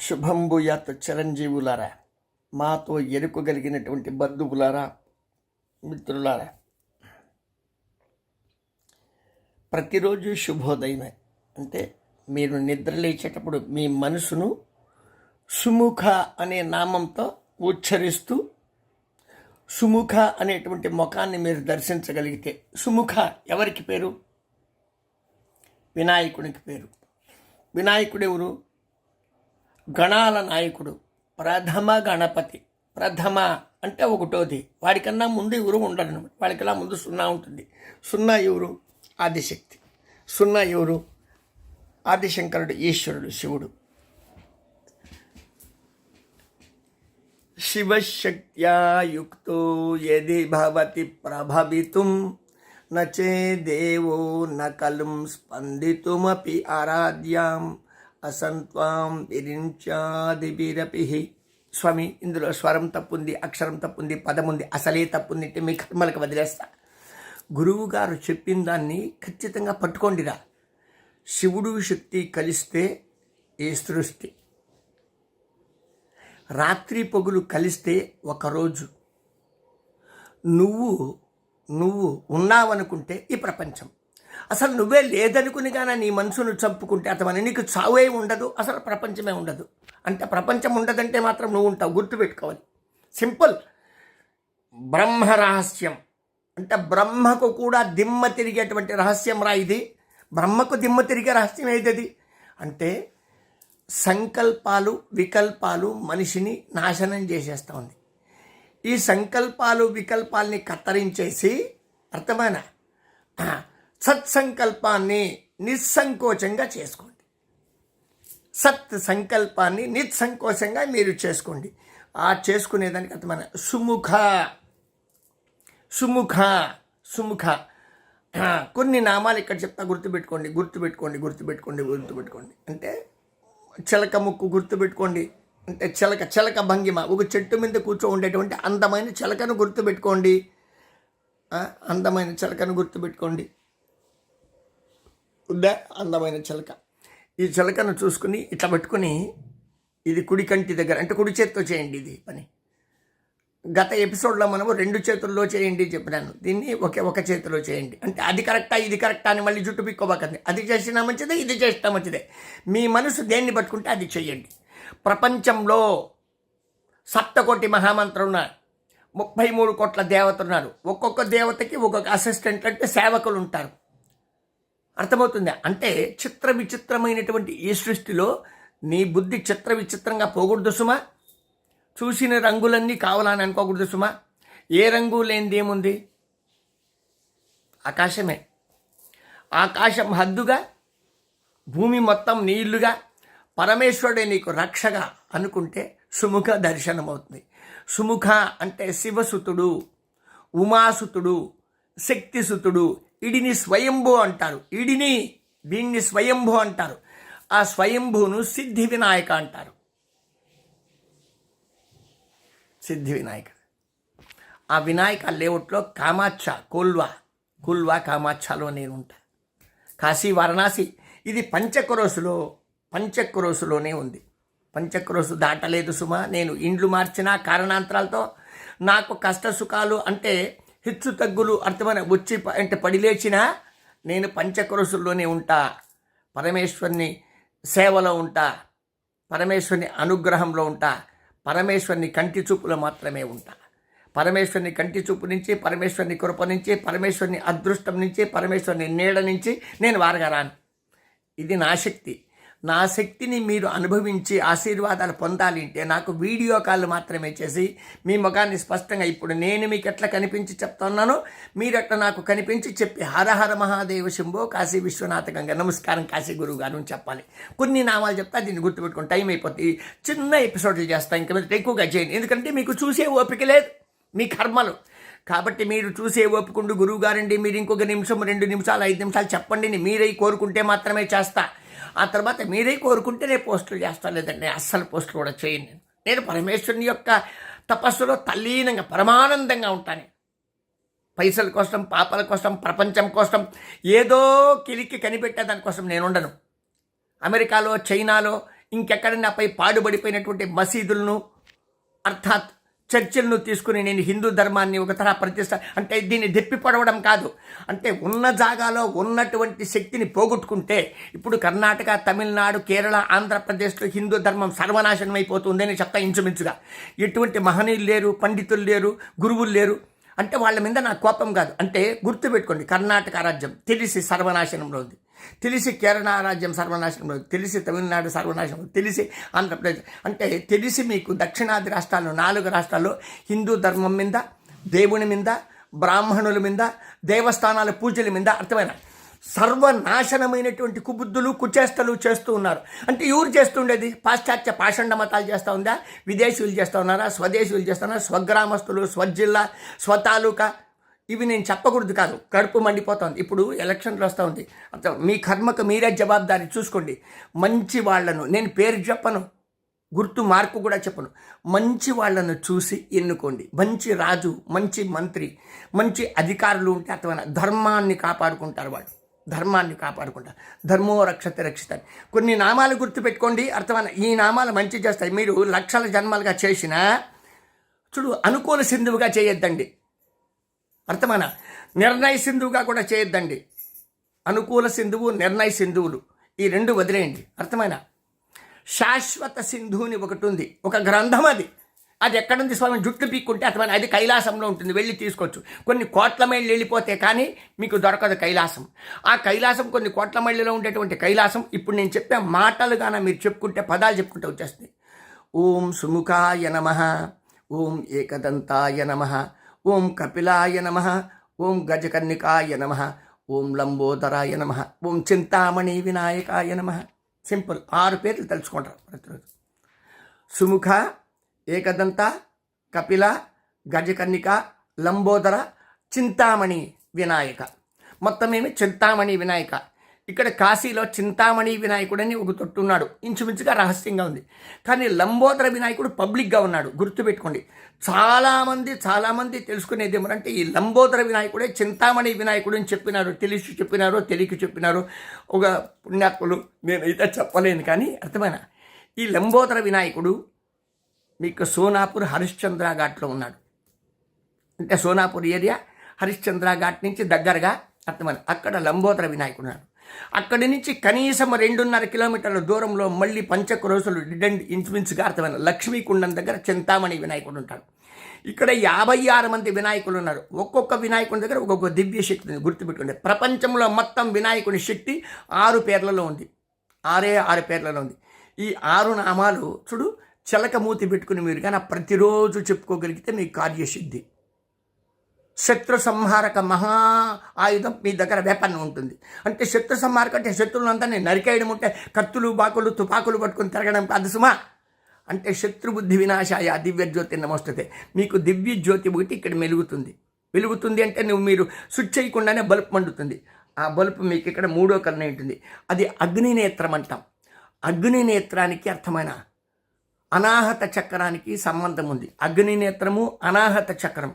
శుభంబుయాత్ చిరంజీవులారా మాతో ఎరుకగలిగినటువంటి బంధువులారా మిత్రులారా. ప్రతిరోజు శుభోదయమే. అంటే మీరు నిద్ర లేచేటప్పుడు మీ మనసును సుముఖ అనే నామంతో ఉచ్చరిస్తూ సుముఖ అనేటువంటి ముఖాన్ని మీరు దర్శించగలిగితే సుముఖ ఎవరికి పేరు? వినాయకునికి పేరు. వినాయకుడు ఎవరు గణాల నాయకుడు ప్రథమ గణపతి ప్రథమ అంటే ఒకటోది వాడికన్నా ముందు ఎవరు ఉండరు వాడికన్నా ముందు సున్నా ఉంటుంది. సున్నా ఎవరు? ఆదిశక్తి. సున్నా ఎవరు? ఆదిశంకరుడు ఈశ్వరుడు శివుడు. శివశక్త్యా యుక్తో యది భవతి ప్రభవితుం నచే దేవో నకలుం స్పందితుమపి ఆరాధ్యాం. అసంత్వాం విరించాదిభిరపి స్వామి ఇందులో స్వరం తప్పుంది అక్షరం తప్పుంది పదం ఉంది అసలే తప్పుంది అంటే మీ కర్మలకు వదిలేస్తా. గురువు గారు చెప్పిన దాన్ని ఖచ్చితంగా పట్టుకోండిరా. శివుడు శక్తి కలిస్తే ఏ సృష్టి? రాత్రి పొగులు కలిస్తే ఒకరోజు నువ్వు నువ్వు ఉన్నావనుకుంటే ఈ ప్రపంచం. అసలు నువ్వే లేదనుకుని కానీ నీ మనసును చంపుకుంటే అతమని నీకు చావే ఉండదు అసలు ప్రపంచమే ఉండదు. అంటే ప్రపంచం ఉండదంటే మాత్రం నువ్వు ఉంటావు గుర్తుపెట్టుకోవాలి. సింపుల్. బ్రహ్మ రహస్యం. అంటే బ్రహ్మకు కూడా దిమ్మ తిరిగేటువంటి రహస్యం రా ఇది. బ్రహ్మకు దిమ్మ తిరిగే రహస్యం ఏదది? అంటే సంకల్పాలు వికల్పాలు మనిషిని నాశనం చేసేస్తూ ఉంది. ఈ సంకల్పాలు వికల్పాల్ని కత్తరించేసి అర్థమైనా సత్సంకల్పాన్ని నిస్సంకోచంగా చేసుకోండి. సత్ సంకల్పాన్ని నిస్సంకోచంగా మీరు చేసుకోండి. ఆ చేసుకునేదానికి అర్థమైన సుముఖ. సుముఖ. సుముఖ. కొన్ని నామాలు ఇక్కడ చెప్తా గుర్తుపెట్టుకోండి గుర్తుపెట్టుకోండి గుర్తుపెట్టుకోండి గుర్తుపెట్టుకోండి. అంటే చిలక ముక్కు గుర్తుపెట్టుకోండి. అంటే చిలక చిలక భంగిమ. ఒక చెట్టు మీద కూర్చో ఉండేటువంటి అందమైన చిలకను గుర్తుపెట్టుకోండి. అందమైన చిలకను గుర్తుపెట్టుకోండి. ఉందా అందమైన చిలక. ఈ చిలకను చూసుకుని ఇట్లా పెట్టుకుని ఇది కుడి కంటి దగ్గర అంటే కుడి చేతితో చేయండి ఇది పని. గత ఎపిసోడ్లో మనము రెండు చేతుల్లో చేయండి చెప్పినాను. దీన్ని ఒకే ఒక చేతిలో చేయండి. అంటే అది కరెక్టా ఇది కరెక్టా అని మళ్ళీ జుట్టు పిక్కోబాకండి. అది చేసినా మంచిదే ఇది చేసినా మంచిదే. మీ మనసు దేన్ని పట్టుకుంటే అది చేయండి. ప్రపంచంలో సప్తకోటి మహామంత్రం ఉన్నారు. ముప్పై మూడు కోట్ల దేవతలు ఉన్నారు. ఒక్కొక్క దేవతకి ఒక్కొక్క అసిస్టెంట్ అంటే సేవకులు ఉంటారు. అర్థమవుతుంది. అంటే చిత్ర విచిత్రమైనటువంటి ఈ సృష్టిలో నీ బుద్ధి చిత్ర విచిత్రంగా పోకూడదు సుమా. చూసిన రంగులన్నీ కావాలని అనుకోకూడదు సుమా. ఏ రంగు లేనిది ఏముంది? ఆకాశమే. ఆకాశం హద్దుగా భూమి మొత్తం నీళ్ళుగా పరమేశ్వరుడే నీకు రక్షగా అనుకుంటే సుముఖ దర్శనం అవుతుంది సుముఖ అంటే శివసుతుడు ఉమాసుతుడు శక్తిసుతుడు ఇడిని స్వయంభూ అంటారు. ఇడిని దీన్ని స్వయంభూ అంటారు. ఆ స్వయంభూను సిద్ధి వినాయక అంటారు. సిద్ధి వినాయక. ఆ వినాయక లేఅవుట్లో కామాక్ష కోల్వా. కుల్వా కామాక్షలో నేను ఉంటా. కాశీ వారణాసి ఇది పంచక్రోసులో పంచక్రోసులోనే ఉంది. పంచక్రోసు దాటలేదు సుమా. నేను ఇండ్లు మార్చిన కారణాంతరాలతో నాకు కష్ట సుఖాలు అంటే హెచ్చు తగ్గులు అర్థమైన వచ్చి అంటే పడిలేచినా నేను పంచక్రోసుల్లోనే ఉంటా. పరమేశ్వరుని సేవలో ఉంటా. పరమేశ్వరుని అనుగ్రహంలో ఉంటా. పరమేశ్వరుని కంటి చూపులో మాత్రమే ఉంటా. పరమేశ్వరుని కంటి చూపు నుంచి పరమేశ్వరుని కృప నుంచి పరమేశ్వరుని అదృష్టం నుంచి పరమేశ్వరుని నీడ నుంచి నేను వారగరాను ఇది నా శక్తి. నా శక్తిని మీరు అనుభవించి ఆశీర్వాదాలు పొందాలి అంటే నాకు వీడియో కాల్ మాత్రమే చేసి మీ ముఖాన్ని స్పష్టంగా ఇప్పుడు నేను మీకు ఎట్లా కనిపించి చెప్తున్నానో మీరు ఎట్లా నాకు కనిపించి చెప్పి హరహర మహాదేవ శంభో కాశీ విశ్వనాథ గంగ. నమస్కారం కాశీ గురువు గారు అని చెప్పాలి. కొన్ని నామాలు చెప్తా దీన్ని గుర్తుపెట్టుకుని టైం అయిపోతుంది చిన్న ఎపిసోడ్లు చేస్తా ఇంకా మీద ఎక్కువగా చేయండి. ఎందుకంటే మీకు చూసే ఓపిక లేదు. మీ కర్మలు. కాబట్టి మీరు చూసే ఓపికండు గురువు గారండి మీరు ఇంకొక నిమిషం రెండు నిమిషాలు ఐదు నిమిషాలు చెప్పండి మీరై కోరుకుంటే మాత్రమే చేస్తా. ఆ తర్వాత మీరే కోరుకుంటే నేను పోస్టులు చేస్తాను లేదండి అస్సలు పోస్టులు కూడా చేయను నేను. నేను పరమేశ్వరుని యొక్క తపస్సులో తల్లీనంగా పరమానందంగా ఉంటాను. పైసల కోసం పాపల కోసం ప్రపంచం కోసం ఏదో కిలికి కనిపెట్టే దానికోసం నేను ఉండను. అమెరికాలో చైనాలో ఇంకెక్కడైనా పై పాడుబడిపోయినటువంటి మసీదులను అర్థాత్ చర్చలను తీసుకుని నేను హిందూ ధర్మాన్ని ఒక తరహా ప్రతిష్ట అంటే దీన్ని దెప్పి పడవడం కాదు. అంటే ఉన్న జాగాలో ఉన్నటువంటి శక్తిని పోగొట్టుకుంటే ఇప్పుడు కర్ణాటక తమిళనాడు కేరళ ఆంధ్రప్రదేశ్లో హిందూ ధర్మం సర్వనాశనం అయిపోతుందని చెప్తా ఇంచుమించుగా. ఎటువంటి మహనీయులు లేరు పండితులు లేరు గురువులు లేరు. అంటే వాళ్ళ మీద నాకు కోపం కాదు. అంటే గుర్తుపెట్టుకోండి కర్ణాటక రాజ్యం తెలిసి సర్వనాశనంలో ఉంది. తెలిసి కేరళ రాజ్యం సర్వనాశనంలో తెలిసి తమిళనాడు సర్వనాశనం తెలిసి ఆంధ్రప్రదేశ్ అంటే తెలిసి మీకు దక్షిణాది రాష్ట్రాల్లో నాలుగు రాష్ట్రాల్లో హిందూ ధర్మం మీద దేవుని మీద బ్రాహ్మణుల మీద దేవస్థానాల పూజల మీద అర్థమైన? సర్వనాశనమైనటువంటి కుబుద్ధులు కుచేష్టలు చేస్తూ ఉన్నారు. అంటే ఎవరు చేస్తుండేది పాశ్చాత్య పాషండ మతాలు చేస్తూ ఉందా? విదేశీయులు చేస్తూ ఉన్నారా? స్వదేశీయులు చేస్తున్నారా స్వగ్రామస్తులు స్వజిల్లా స్వతాలూకా? ఇవి నేను చెప్పకూడదు కాదు. కడుపు మండిపోతుంది. ఇప్పుడు ఎలక్షన్లు వస్తూ ఉంది అర్థం మీ కర్మకు మీరే జవాబుదారి చూసుకోండి. మంచి వాళ్ళను నేను పేరు చెప్పను. గుర్తు మార్పు కూడా చెప్పను. మంచి వాళ్ళను చూసి ఎన్నుకోండి. మంచి రాజు మంచి మంత్రి మంచి అధికారులు ఉంటే అర్థమైన ధర్మాన్ని కాపాడుకుంటారు వాళ్ళు. ధర్మాన్ని కాపాడుకుంటారు. ధర్మో రక్షత రక్షితాన్ని కొన్ని నామాలు గుర్తుపెట్టుకోండి. అర్థమైన ఈ నామాలు మంచి చేస్తాయి. మీరు లక్షల జన్మలుగా చేసిన చూడు అనుకూల సింధువుగా చేయొద్దండి. అర్థమైన? నిర్ణయ సింధువుగా కూడా చేయొద్దండి. అనుకూల సింధువు నిర్ణయ సింధువులు. ఈ రెండు వదిలేయండి. అర్థమైన? శాశ్వత సింధువుని ఒకటి ఉంది ఒక గ్రంథం అది. అది ఎక్కడుంది స్వామి? జుట్టు పీక్కుంటే అర్థమైన? అది కైలాసంలో ఉంటుంది. వెళ్ళి తీసుకోవచ్చు. కొన్ని కోట్ల మైళ్ళు వెళ్ళిపోతే కానీ మీకు దొరకదు కైలాసం. ఆ కైలాసం కొన్ని కోట్ల మైళ్ళలో ఉండేటువంటి కైలాసం ఇప్పుడు నేను చెప్పే మాటలుగాన మీరు చెప్పుకుంటే పదాలు చెప్పుకుంటే వచ్చేస్తాయి. ఓం సుముఖాయ నమ. ఓం ఏకదంతాయ నమ. ఓం కపిలాయ నమ ఓం గజకర్ణికాయ నమ ఓం లంబోదరాయ నమ ఓం చింతామణి వినాయకాయ నమ. సింపుల్. ఆరు పేర్లు తలుచుకుంటారు ప్రతిరోజు. సుముఖ ఏకదంత కపిల గజకర్ణిక లంబోదర చింతామణి వినాయక. మొత్తం ఏమి? చింతామణి వినాయక. ఇక్కడ కాశీలో చింతామణి వినాయకుడని ఒక తొట్టున్నాడు ఇంచుమించుగా రహస్యంగా ఉంది. కానీ లంబోదర వినాయకుడు పబ్లిక్గా ఉన్నాడు. గుర్తుపెట్టుకోండి. చాలామంది చాలామంది తెలుసుకునేది ఏమంటే ఈ లంబోదర వినాయకుడే చింతామణి వినాయకుడు అని చెప్పినారు. తెలిసి చెప్పినారు తెలియక చెప్పినారు ఒక పుణ్యాత్ములు నేనైతే చెప్పలేను. కానీ అర్థమైన ఈ లంబోదర వినాయకుడు మీకు సోనాపూర్ హరిశ్చంద్ర ఘాట్లో ఉన్నాడు. అంటే సోనాపూర్ ఏరియా హరిశ్చంద్ర ఘాట్ నుంచి దగ్గరగా అర్థమైంది? అక్కడ లంబోదర వినాయకుడు ఉన్నాడు. అక్కడి నుంచి కనీసం రెండున్నర కిలోమీటర్ల దూరంలో మళ్ళీ పంచక్రోసులు డిడెండ్ ఇంచుమించుగా అర్థమైన లక్ష్మీకుండం దగ్గర చింతామణి వినాయకుడు ఉంటాడు. ఇక్కడ యాభై ఆరు మంది వినాయకులు ఉన్నారు. ఒక్కొక్క వినాయకుడి దగ్గర ఒక్కొక్క దివ్య శక్తి ఉంది గుర్తుపెట్టుకోండి. ప్రపంచంలో మొత్తం వినాయకుని శక్తి ఆరు పేర్లలో ఉంది. ఆరే ఆరు పేర్లలో ఉంది. ఈ ఆరు నామాలు చూడు చిలక మూతి పెట్టుకుని మీరు కానీ ప్రతిరోజు చెప్పుకోగలిగితే మీ కార్యసిద్ధి. శత్రు సంహారక మహా ఆయుధం మీ దగ్గర వెపన్ ఉంటుంది. అంటే శత్రు సంహారక అంటే శత్రువులంతా నేను నరికేయడం ఉంటే కత్తులు బాకులు తుపాకులు పట్టుకొని తిరగడం కాదు సుమా. అంటే శత్రుబుద్ధి వినాశాయ దివ్య జ్యోతి మీకు దివ్య జ్యోతి ఒకటి ఇక్కడ మెలుగుతుంది. వెలుగుతుంది అంటే నువ్వు మీరు స్విచ్ చేయకుండానే బల్బ్ మండుతుంది. ఆ బల్బ్ మీకు ఇక్కడ మూడో కన్ను ఉంటుంది. అది అగ్ని నేత్రం అంటాం. అగ్ని నేత్రానికి అర్థమైన అనాహత చక్రానికి సంబంధం ఉంది. అగ్ని నేత్రము అనాహత చక్రం.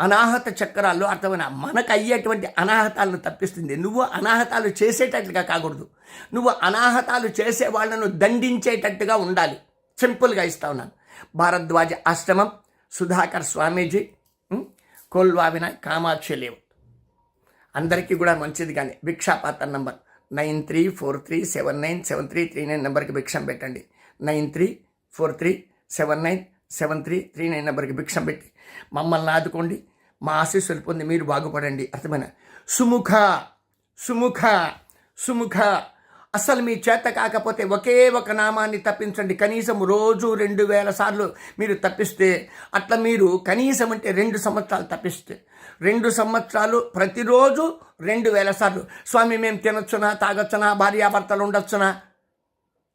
అనాహత చక్రాల్లో అర్థమైన మనకు అయ్యేటువంటి అనాహతాలను తప్పిస్తుంది. నువ్వు అనాహతాలు చేసేటట్లుగా కాకూడదు. నువ్వు అనాహతాలు చేసే వాళ్ళను దండించేటట్టుగా ఉండాలి. సింపుల్గా ఇస్తా ఉన్నాను. భారద్వాజ ఆశ్రమం సుధాకర్ స్వామీజీ కోల్వావిన కామాక్షి లేవు అందరికీ కూడా మంచిది కానీ భిక్షాపాత్ర number nine three four three seven nine seven three three nine నెంబర్కి భిక్షం పెట్టండి. Nine three four three seven nine seven three three nine నెంబర్కి భిక్షం పెట్టి మమ్మల్ని ఆదుకోండి. మా ఆశీస్సులు పొంది మీరు బాగుపడండి. అర్థమైన సుముఖ సుముఖ సుముఖ. అసలు మీ చేత కాకపోతే ఒకే ఒక నామాన్ని తప్పించండి. కనీసం రోజు రెండు వేల సార్లు మీరు తప్పిస్తే అట్లా మీరు కనీసం అంటే రెండు సంవత్సరాలు తప్పిస్తే రెండు సంవత్సరాలు ప్రతిరోజు రెండు వేల సార్లు. స్వామి మేము తినొచ్చునా తాగొచ్చునా భార్యాభర్తలు ఉండొచ్చునా?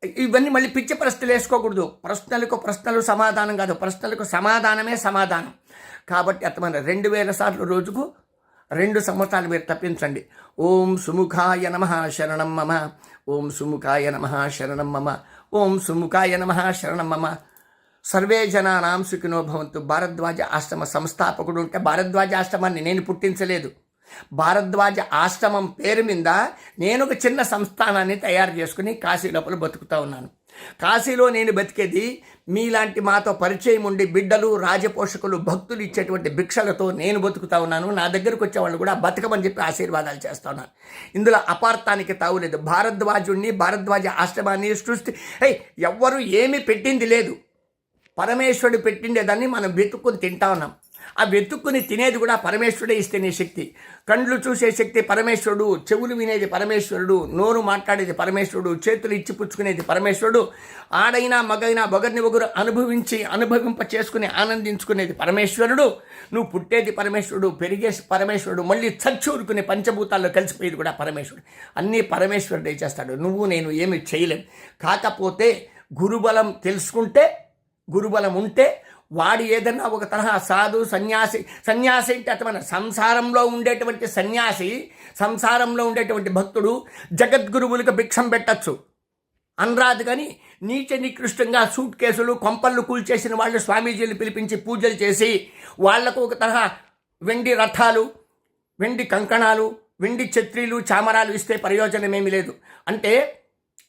ఇవన్నీ మళ్ళీ పిచ్చి ప్రశ్నలు వేసుకోకూడదు. ప్రశ్నలకు ప్రశ్నలు సమాధానం కాదు. ప్రశ్నలకు సమాధానమే సమాధానం. కాబట్టి అర్థమైన రెండు వేల సార్లు రోజుకు రెండు సంవత్సరాలు మీరు తప్పించండి. ఓం సుముఖాయ నమ శరణం మమ. ఓం సుముఖాయ నమ శరణం మమ. ఓం సుముఖాయ నమ శరణం మమ. సర్వే జనానాం సుఖినో భవంతు. భారద్వాజ ఆశ్రమ సంస్థాపకుడు ఉంటే భారద్వాజ ఆశ్రమాన్ని నేను పుట్టించలేదు. భారద్వాజ ఆశ్రమం పేరు మీద నేను ఒక చిన్న సంస్థానాన్ని తయారు చేసుకుని కాశీ లోపల బతుకుతా ఉన్నాను. కాశీలో నేను బతికేది మీలాంటి మాతో పరిచయం ఉండి బిడ్డలు రాజపోషకులు భక్తులు ఇచ్చేటువంటి భిక్షలతో నేను బతుకుతా ఉన్నాను. నా దగ్గరకు వచ్చే వాళ్ళు కూడా బతకమని చెప్పి ఆశీర్వాదాలు చేస్తా ఉన్నాను ఇందులో అపార్థానికి తావులేదు. భారద్వాజుణ్ణి భారద్వాజ ఆశ్రమాన్ని సృష్టి హే ఎవ్వరు ఏమీ పెట్టింది లేదు. పరమేశ్వరుడు పెట్టిండేదాన్ని మనం వెతుక్కుని తింటా ఉన్నాం. ఆ వెతుక్కుని తినేది కూడా పరమేశ్వరుడే ఇస్తేనే శక్తి. కండ్లు చూసే శక్తి పరమేశ్వరుడు చెవులు వినేది పరమేశ్వరుడు నోరు మాట్లాడేది పరమేశ్వరుడు చేతులు ఇచ్చి పుచ్చుకునేది పరమేశ్వరుడు ఆడైనా మగైనా ఒకరిని ఒకరు అనుభవించి అనుభవింప చేసుకుని ఆనందించుకునేది పరమేశ్వరుడు. నువ్వు పుట్టేది పరమేశ్వరుడు పెరిగే పరమేశ్వరుడు మళ్ళీ చచ్చూరుకునే పంచభూతాల్లో కలిసిపోయేది కూడా పరమేశ్వరుడు. అన్నీ పరమేశ్వరుడే చేస్తాడు. నువ్వు నేను ఏమి చేయలేం. కాకపోతే గురుబలం తెలుసుకుంటే గురుబలం ఉంటే వాడు ఏదన్నా ఒక తరహా సాధు సన్యాసి సన్యాసి అంటే అతమైన సంసారంలో ఉండేటువంటి సన్యాసి సంసారంలో ఉండేటువంటి భక్తుడు జగద్గురువులకు భిక్షం పెట్టచ్చు. అనరాదు కానీ నీచ నికృష్టంగా సూట్ కేసులు కొంపళ్ళు కూల్చేసిన వాళ్ళు స్వామీజీలు పిలిపించి పూజలు చేసి వాళ్ళకు ఒక తరహా వెండి రథాలు వెండి కంకణాలు వెండి ఛత్రీలు చామరాలు ఇస్తే ప్రయోజనమేమి లేదు. అంటే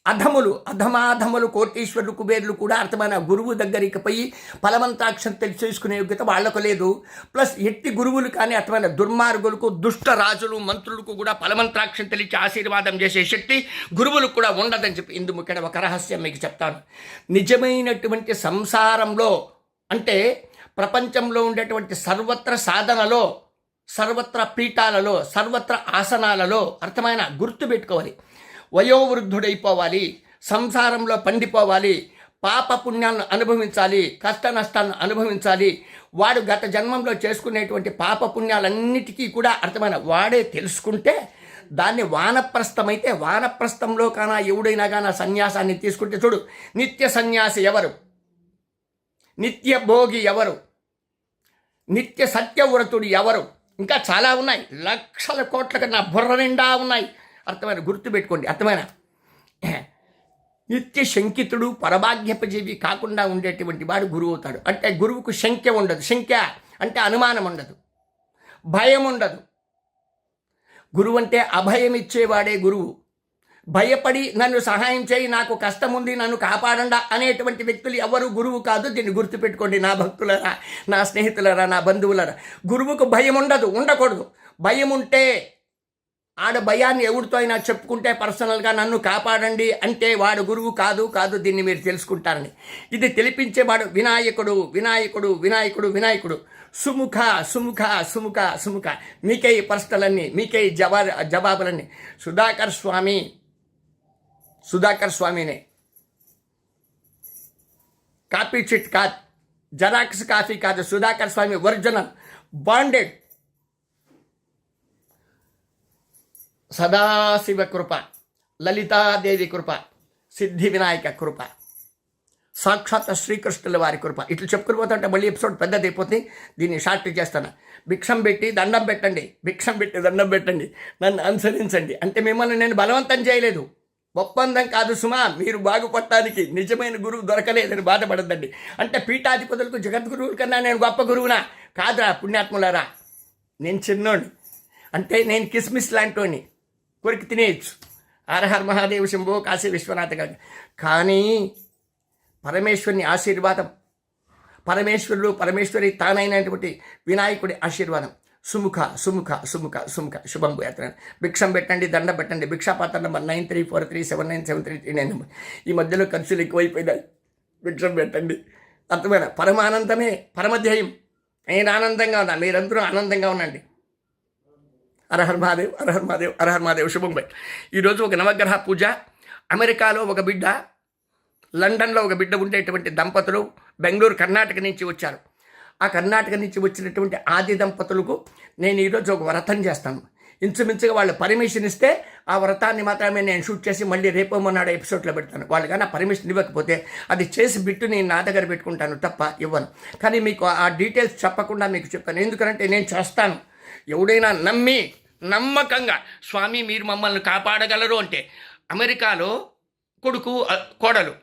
అధములు అధమాధములు కోటీశ్వరులు కుబేర్లు కూడా అర్థమైన గురువు దగ్గరికి పోయి ఫలవంతాక్షం చేసుకునే యోగ్యత వాళ్ళకు లేదు. ప్లస్ ఎట్టి గురువులు కానీ అర్థమైన దుర్మార్గులకు దుష్ట రాజులు మంత్రులకు కూడా ఫలమంత్రాక్షం తెలిసి ఆశీర్వాదం చేసే శక్తి గురువులకు కూడా ఉండదని చెప్పి ఇందు ఇక్కడ ఒక రహస్యం మీకు చెప్తాను. నిజమైనటువంటి సంసారంలో అంటే ప్రపంచంలో ఉండేటువంటి సర్వత్ర సాధనలో సర్వత్ర పీఠాలలో సర్వత్ర ఆసనాలలో అర్థమైన గుర్తు పెట్టుకోవాలి. వయోవృద్ధుడైపోవాలి సంసారంలో పండిపోవాలి పాప పుణ్యాలను అనుభవించాలి కష్ట నష్టాలను అనుభవించాలి. వాడు గత జన్మంలో చేసుకునేటువంటి పాప పుణ్యాలన్నిటికీ కూడా అర్థమైన వాడే తెలుసుకుంటే దాన్ని వానప్రస్థమైతే వానప్రస్థంలో కానా ఎవడైనా కానా సన్యాసాన్ని తీసుకుంటే చూడు నిత్య సన్యాసి ఎవరు? నిత్య భోగి ఎవరు? నిత్య సత్యవ్రతుడు ఎవరు? ఇంకా చాలా ఉన్నాయి. లక్షల కోట్ల కన్నా బుర్ర నిండా ఉన్నాయి. అర్థమైన గుర్తుపెట్టుకోండి అర్థమైన. నిత్య శంకితుడు పరభాగ్యపజీవి కాకుండా ఉండేటువంటి వాడు గురువు అవుతాడు. అంటే గురువుకు శంక్య ఉండదు. శంక్య అంటే అనుమానం ఉండదు. భయం ఉండదు. గురువు అంటే అభయం ఇచ్చేవాడే గురువు. భయపడి నన్ను సహాయం చేయి నాకు కష్టం ఉంది నన్ను కాపాడండా అనేటువంటి వ్యక్తులు ఎవరు? గురువు కాదు. దీన్ని గుర్తుపెట్టుకోండి నా భక్తులరా నా స్నేహితులరా నా బంధువులరా. గురువుకు భయం ఉండదు ఉండకూడదు. భయం ఉంటే ఆడ భయాన్ని ఎవరితో అయినా చెప్పుకుంటే పర్సనల్గా నన్ను కాపాడండి అంటే వాడు గురువు కాదు కాదు దీన్ని మీరు తెలుసుకుంటారని. ఇది తెలిపించేవాడు వినాయకుడు వినాయకుడు వినాయకుడు వినాయకుడు. సుముఖ సుముఖ సుముఖ సుముఖ. మీకే ఈ ప్రశ్నలన్నీ మీకే ఈ జవా జవాబులన్నీ. సుధాకర్ స్వామి సుధాకర్ స్వామినే. కాపీ చిట్ కాదు జరాక్స్ కాఫీ కాదు సుధాకర్ స్వామి ఒరిజినల్ బాండెడ్. సదాశివ కృప లలితాదేవి కృప సిద్ధి వినాయక కృప సాక్షాత్ శ్రీకృష్ణుల వారి కృప ఇట్లా చెప్పుకుని పోతుంటే మళ్ళీ ఎపిసోడ్ పెద్దది అయిపోతుంది. దీన్ని షార్ట్ చేస్తాను. భిక్షం పెట్టి దండం పెట్టండి. భిక్షం పెట్టి దండం పెట్టండి. నన్ను అనుసరించండి. అంటే మిమ్మల్ని నేను బలవంతం చేయలేదు. ఒప్పందం కాదు సుమా. మీరు బాగుపడటానికి నిజమైన గురువు దొరకలేదని బాధపడద్దండి. అంటే పీఠాధిపతులకు జగద్గురువుల కన్నా నేను గొప్ప గురువునా? కాదురా పుణ్యాత్ములారా. నేను చిన్నోడిని. అంటే నేను కిస్మిస్ లాంటోని కొరికి తినేయచ్చు. హరహర మహాదేవ శంభో కాశీ విశ్వనాథ గారు. కానీ పరమేశ్వరుని ఆశీర్వాదం పరమేశ్వరుడు పరమేశ్వరి తానైనటువంటి వినాయకుడి ఆశీర్వాదం. సుముఖ సుముఖ సుముఖ సుముఖ. శుభం యాత్ర భిక్షం పెట్టండి దండం పెట్టండి. భిక్షాపాత్ర number nine three four three seven nine seven three three nine number. ఈ మధ్యలో ఖర్చులు ఎక్కువైపోయినాయి. భిక్షం పెట్టండి. అర్థమైన పరమానందమే పరమధ్యేయం. నేను ఆనందంగా ఉన్నాను మీరందరూ ఆనందంగా ఉండండి. అరహర్ మహాదేవ్ అరహర్ మహాదేవ్ అరహర్ మహాదేవ్ శుభం బై ఈరోజు ఒక నవగ్రహ పూజ. అమెరికాలో ఒక బిడ్డ లండన్లో ఒక బిడ్డ ఉండేటువంటి దంపతులు బెంగళూరు కర్ణాటక నుంచి వచ్చారు. ఆ కర్ణాటక నుంచి వచ్చినటువంటి ఆది దంపతులకు నేను ఈరోజు ఒక వ్రతం చేస్తాను. ఇంచుమించుగా వాళ్ళు పర్మిషన్ ఇస్తే ఆ వ్రతాన్ని మాత్రమే నేను షూట్ చేసి మళ్ళీ రేపు మొన్నాడు ఎపిసోడ్లో పెడతాను. వాళ్ళు కానీ ఆ పర్మిషన్ ఇవ్వకపోతే అది చేసి బిట్టు నేను నా దగ్గర పెట్టుకుంటాను తప్ప ఇవ్వను. కానీ మీకు ఆ డీటెయిల్స్ చెప్పకుండా మీకు చెప్తాను ఎందుకంటే నేను చేస్తాను. ఎవడైనా నమ్మి నమ్మకంగా స్వామి మీరు మమ్మల్ని కాపాడగలరు అంటే అమెరికాలో కొడుకు కోడలు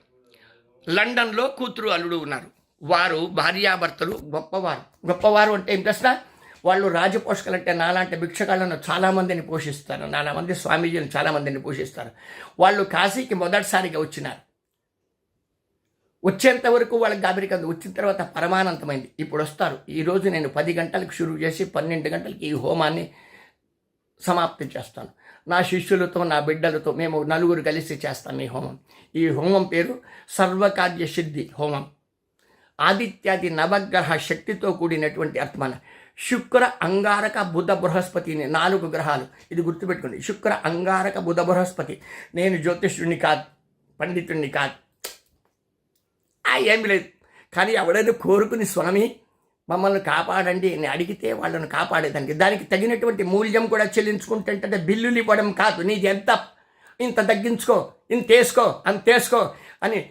లండన్లో కూతురు అల్లుడు ఉన్నారు. వారు భార్యాభర్తలు గొప్పవారు. గొప్పవారు అంటే ఏం ప్రశ్న? వాళ్ళు రాజపోషకలు అంటే నాలాంటి భిక్షకాలను చాలామందిని పోషిస్తారు. నాలామంది స్వామీజీని చాలామందిని పోషిస్తారు. వాళ్ళు కాశీకి మొదటిసారిగా వచ్చినారు. వచ్చేంత వరకు వాళ్ళకి గాబరి కంది వచ్చిన తర్వాత పరమానంతమైంది ఇప్పుడు వస్తారు. ఈరోజు నేను పది గంటలకు షురూ చేసి పన్నెండు గంటలకి ఈ హోమాన్ని సమాప్తి చేస్తాను. నా శిష్యులతో నా బిడ్డలతో మేము నలుగురు కలిసి చేస్తాం ఈ హోమం. ఈ హోమం పేరు సర్వకార్య సిద్ధి హోమం. ఆదిత్యాది నవగ్రహ శక్తితో కూడినటువంటి అర్థమాన శుక్ర అంగారక బుధ బృహస్పతిని నాలుగు గ్రహాలు. ఇది గుర్తుపెట్టుకోండి. శుక్ర అంగారక బుధ బృహస్పతి. నేను జ్యోతిష్యుడిని కాదు పండితుడిని కాదు. ఏమి లేదు. కానీ ఎవడైనా కోరుకుని స్వామి మమ్మల్ని కాపాడండి అని అడిగితే వాళ్ళని కాపాడేదానికి. దానికి తగినటువంటి మూల్యం కూడా చెల్లించుకుంటుంటే బిల్లులు ఇవ్వడం కాదు. నీది ఎంత? ఇంత తగ్గించుకో ఇంత వేసుకో అంత వేసుకో అని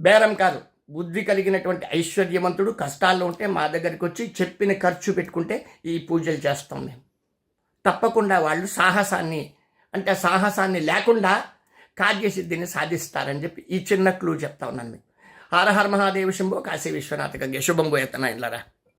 బేరం కాదు. బుద్ధి కలిగినటువంటి ఐశ్వర్యవంతుడు కష్టాల్లో ఉంటే మా దగ్గరికి వచ్చి చెప్పిన ఖర్చు పెట్టుకుంటే ఈ పూజలు చేస్తాం మేము. తప్పకుండా వాళ్ళు సాహసాన్ని అంటే సాహసాన్ని లేకుండా కార్యసిద్ధిని సాధిస్తారని చెప్పి ఈ చిన్న క్లూ చెప్తా ఉన్నాను మీకు. హర హర మహాదేవ శంభో కాశీ విశ్వనాథ గంగే. శుభం పోయేతన ఇల్లరా.